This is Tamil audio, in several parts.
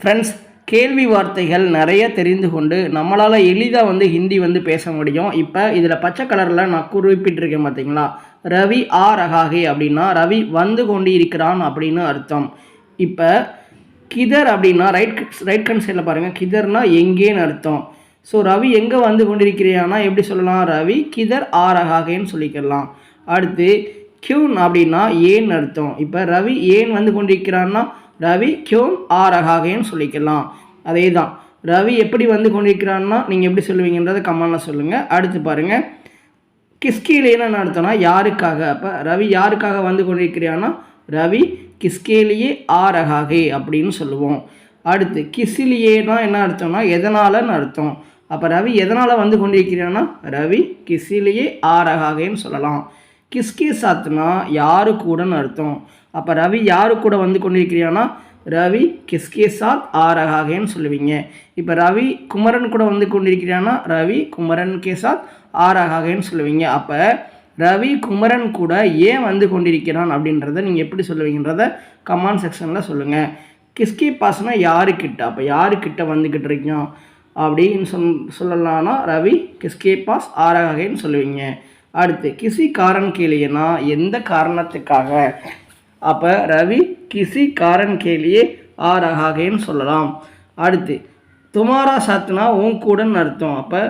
ஃப்ரெண்ட்ஸ் கேள்வி வார்த்தைகள் நிறைய தெரிந்து கொண்டு நம்மளால் எளிதாக வந்து ஹிந்தி வந்து பேச முடியும். இப்போ இதில் பச்சை கலரில் நான் குறிப்பிட்டிருக்கேன் பார்த்தீங்களா ரவி ஆ ரகாகே அப்படின்னா ரவி வந்து கொண்டு இருக்கிறான் அப்படின்னு அர்த்தம். இப்போ கிதர் அப்படின்னா ரைட் ரைட் கண்ட் சைடில் பாருங்கள் கிதர்னா எங்கேன்னு அர்த்தம். ஸோ ரவி எங்கே வந்து கொண்டிருக்கிறியானா எப்படி சொல்லலாம்? ரவி கிதர் ஆ ரகாகேன்னு சொல்லிக்கலாம். அடுத்து கியூன் அப்படின்னா ஏன் அர்த்தம். இப்போ ரவி ஏன் வந்து கொண்டிருக்கிறான்னா ரவி கியூன் ஆ சொல்லிக்கலாம். அதே தான் ரவி எப்படி வந்து கொண்டிருக்கிறான்னா நீங்கள் எப்படி சொல்லுவீங்கன்றதை கமெண்டில் சொல்லுங்கள் அடுத்து பாருங்கள் கிஸ்கேலியன்னு என்ன அர்த்தம்னா யாருக்காக? அப்போ ரவி யாருக்காக வந்து கொண்டிருக்கிறான்னா ரவி கிஸ்கேலியே ஆரகாகே அப்படின்னு சொல்லுவோம். அடுத்து கிசிலியேனா என்ன அர்த்தம்னா எதனாலன்னு அர்த்தம்? அப்போ ரவி எதனால் வந்து கொண்டிருக்கிறான்னா ரவி கிசிலியே ஆரகாகேன்னு சொல்லலாம். கிஸ்கே சாத்துனா யாரு கூடன்னு அர்த்தம். அப்போ ரவி யாரு கூட வந்து கொண்டிருக்கிறான்னா ரவி கிஸ்கே சாத் ஆரகாகேன்னு சொல்லுவீங்க. இப்போ ரவி குமரன் கூட வந்து கொண்டிருக்கிறான்னா ரவி குமரன் கே சாத் ஆரகாகேன்னு சொல்லுவீங்க. அப்போ ரவி குமரன் கூட ஏன் வந்து கொண்டிருக்கிறான் அப்படின்றத நீங்கள் எப்படி சொல்லுவீங்கன்றத கமெண்ட் செக்ஷனில் சொல்லுங்கள் கிஸ்கி பாஸ்னா யாருக்கிட்ட? அப்போ யாருக்கிட்ட வந்துக்கிட்டு இருக்கோம் அப்படின்னு சொல் சொல்லலாம்னா ரவி கிஸ்கே பாஸ் ஆராகன்னு சொல்லுவீங்க. அடுத்து கிசி காரன் கேலியனா எந்த காரணத்துக்காக? அப்போ ரவி கிசி காரன் கேலியே ஆரகாகேன்னு சொல்லலாம். அடுத்து துமாரா சாத்துனா உன் கூடன்னு அர்த்தம். அப்போ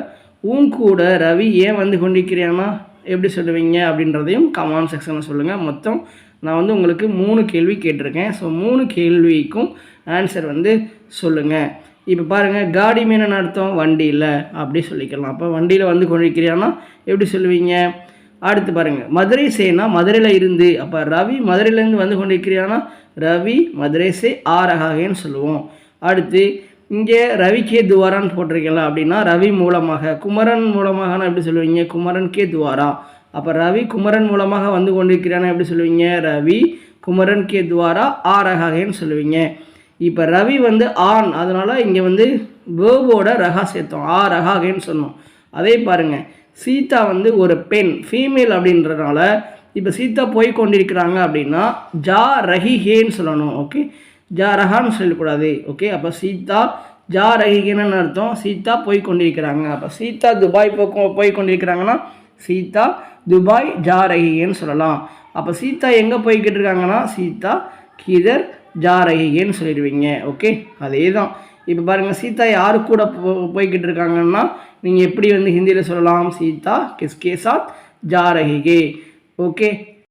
உன் கூட ரவி ஏன் வந்து கொண்டிருக்கிறானா எப்படி சொல்லுவீங்க அப்படின்றதையும் கமெண்ட் செக்ஷனில் சொல்லுங்கள் மொத்தம் நான் வந்து உங்களுக்கு மூணு கேள்வி கேட்டிருக்கேன். ஸோ மூணு கேள்விக்கும் ஆன்சர் வந்து சொல்லுங்கள் இப்போ பாருங்கள் காடி மீன் அர்த்தம் வண்டியில். அப்படி சொல்லிக்கலாம். அப்போ வண்டியில் வந்து கொண்டிருக்கிறியானா எப்படி சொல்லுவீங்க? அடுத்து பாருங்கள் மதுரை சேனா மதுரையில் இருந்து அப்போ ரவி மதுரையிலேருந்து வந்து கொண்டிருக்கிறியானா ரவி மதுரை சே ஆரகாகன்னு சொல்லுவோம். அடுத்து இங்கே ரவிக்கே துவாரான்னு போட்டிருக்கீங்களா அப்படின்னா ரவி மூலமாக குமரன் மூலமாகனா எப்படி சொல்லுவீங்க? குமரன் கே துவாரா. அப்போ ரவி குமரன் மூலமாக வந்து கொண்டிருக்கிறானா எப்படி சொல்லுவீங்க? ரவி குமரன் கே துவாரா ஆரகாகன்னு சொல்லுவீங்க. இப்போ ரவி வந்து ஆண் அதனால் இங்கே வந்து வேவோட ரகா சேர்த்தோம் ஆ ரகாகன்னு சொன்னோம். அதே பாருங்கள் சீதா வந்து ஒரு பெண் ஃபீமேல் அப்படின்றதுனால இப்போ சீதா போய் கொண்டிருக்கிறாங்க அப்படின்னா ஜா ரஹிஹேன்னு சொல்லணும் ஓகே ஜா ரஹான்னு சொல்லக்கூடாது ஓகே அப்போ சீதா ஜா ரஹிகேன்னு அர்த்தம் சீதா போய் கொண்டிருக்கிறாங்க. அப்போ சீதா துபாய் போக்கோ போய் கொண்டிருக்கிறாங்கன்னா சீதா துபாய் ஜா ரஹிகேன்னு சொல்லலாம். அப்போ சீதா எங்கே போய்கிட்டு இருக்காங்கன்னா சீதா கீதர் ஜா ரஹிகேன்னு சொல்லிடுவீங்க ஓகே அதே தான் இப்போ பாருங்கள் சீதா யாரு கூட போ போய்கிட்டு இருக்காங்கன்னா நீங்கள் எப்படி வந்து ஹிந்தியில் சொல்லலாம்? சீதா கிஸ்கே சாத் ஜாரகிகே ஓகே?